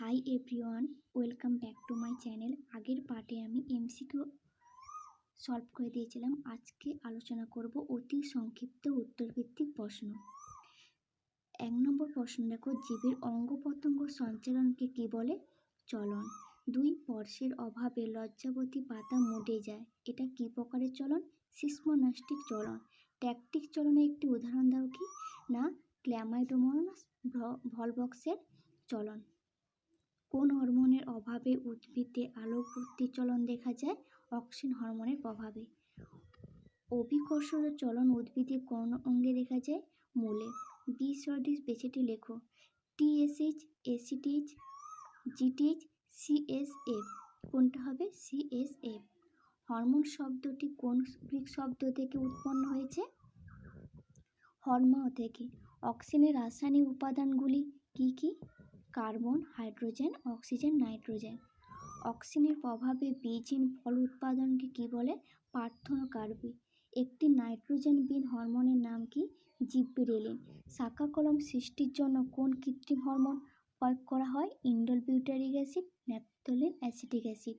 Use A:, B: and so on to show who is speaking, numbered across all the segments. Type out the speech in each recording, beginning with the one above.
A: Hi everyone welcome back to my channel আগের পার্টে আমি এমসিকিউ সলভ করে দিয়েছিলাম। আজকে আলোচনা করব অতি সংক্ষিপ্ত উত্তরভিত্তিক প্রশ্ন। এক নম্বর প্রশ্ন, দেখো, জীবের অঙ্গ প্রত্যঙ্গ সঞ্চালনকে কী বলে? চলন। দুই, স্পর্শের অভাবে লজ্জাবতী পাতা মুডে যায়। এটা কী প্রকারের চলন? সিসমোনাস্টিক চলন। ট্যাকটিক চলনের একটি উদাহরণ দাও কি? না, ক্ল্যামাইডোমোনাস ভলবক্সের চলন। কোন হরমোনের অভাবে উদ্ভিদে আলোক চলন দেখা যায়? অক্সিন হরমোনের প্রভাবে। অভিকর্ষজ চলন উদ্ভিদে কোন অঙ্গে দেখা যায়? মূলে। বি সর্ডিস বেছেটি লেখো। TSH, ACTH, GTH, CSF. কোনটা হবে? সিএসএফ। হরমোন শব্দটি কোন গ্রিক শব্দ থেকে উৎপন্ন হয়েছে? হরমোন থেকে। অক্সিনের রাসায়নিক উপাদানগুলি কি কি? Carbon, hydrogen, oxygen, nitrogen. অক্সিজেনের প্রভাবে বীজহীন ফল উৎপাদনকে কি বলে? পার্থনোকার্বি একটি নাইট্রোজেন নাইট্রোজেনবিহীন হরমোনের নাম কি? জিব্রেলিন। শাখা কলম সৃষ্টির জন্য কোন কৃত্রিম হরমোন প্রয়োগ করা হয়? Indole butyric acid naphthalene acetic acid.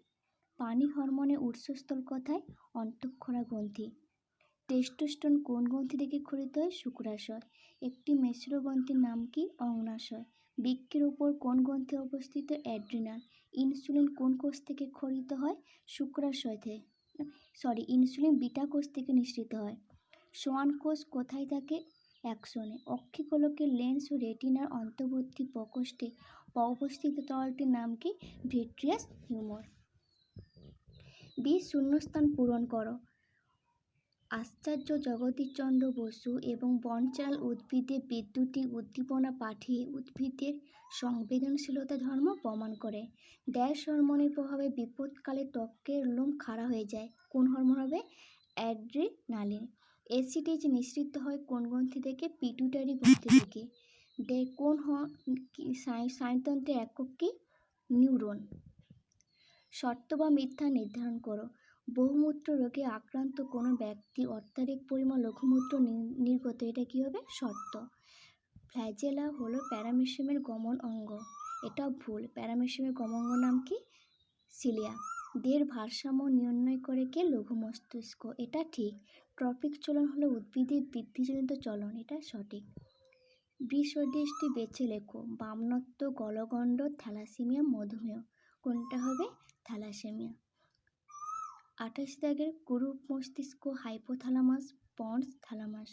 A: পানি হরমোনের উৎসস্থল কথায়? অন্তঃক্ষরা গ্রন্থি। টেস্টোস্টোন কোন গ্রন্থি থেকে খরিত হয়? শুক্রাশয়। একটি মেশ্র গ্রন্থির নাম কি? অগ্নাশয়। বৃক্কের উপর কোন গ্রন্থে অবস্থিত অ্যাড্রিনাল? ইনসুলিন কোন কোষ থেকে খরিত হয়? শুক্রাশয় থেকে সরি, ইনসুলিন বিটা কোষ থেকে নিঃসৃত হয়। সোয়ান কোষ কোথায় থাকে? অ্যাকশনে অক্ষিকোলকের লেন্স ও রেটিনার অন্তর্বর্তী প্রকোষ্ঠে অবস্থিত তলটির নাম কি? Vitreous humour. বি, শূন্যস্থান পূরণ করো। আশ্চর্য জগদীশচন্দ্র বসু এবং বনচাল উদ্ভিদে বিদ্যুতিক উদ্দীপনা পাঠিয়ে উদ্ভিদের সংবেদনশীলতা ধর্ম প্রমাণ করে। ড্যাশ হরমোনের প্রভাবে বিপদকালে ত্বকের লোম খাড়া হয়ে যায়। কোন হরমোন হবে? অ্যাড্রিনালিন। অ্যাসিডিজ নিঃসৃত হয় কোন গ্রন্থি থেকে? পিটুটারি গ্রন্থি থেকে। ডে কোন স্নায়ুতন্ত্রের একক কি? নিউরন। সত্য বা মিথ্যা নির্ধারণ করো। বহুমূত্র রোগে আক্রান্ত কোনো ব্যক্তি অত্যাধিক পরিমাণ লঘুমূত্র নির্গত, এটা কী হবে? সত্য ফ্ল্যাজেলা হলো প্যারামেশিয়ামের গমন অঙ্গ। এটা ভুল। প্যারামেশিয়ামের গমন অঙ্গ নাম কি? সিলিয়া। দেহের ভারসাম্য নির্ণয় করে কে লঘু মস্তিষ্ক এটা ঠিক। ট্রপিক চলন হলো উদ্ভিদের বৃদ্ধিজনিত চলন, এটা সঠিক। বৃষদেশটি বেছে লেখো। বামনত্ব গলগণ্ড থ্যালাসেমিয়া, মধুমেহ। কোনটা হবে? থ্যালাসেমিয়া। আঠাশ দাগের কুরু মস্তিষ্ক হাইপোথ্যালামাস পন্স থ্যালামাস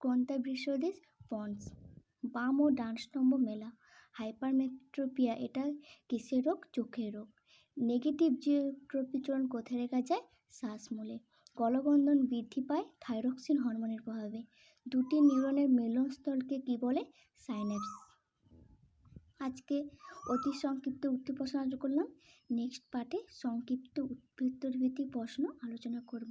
A: কোনটা বৃষদেশ পন্স বাম ও ডান স্তম্ভ মেলা। হাইপারমেট্রোপিয়া এটা কিসের রোগ? চোখের রোগ। নেগেটিভ জিওট্রপিচরণ কোথায় রেখা যায়? শ্বাসমূলে। গলবন্ধন বৃদ্ধি পায় থাইরক্সিন হরমোনের প্রভাবে। দুটি নিউরনের মিলনস্থলকে কি বলে? সাইন্যাপস। আজকে অতি সংক্ষিপ্ত উত্তর প্রশ্ন করলাম। নেক্সট পার্টে সংক্ষিপ্ত উত্তরভিত্তিক প্রশ্ন আলোচনা করব।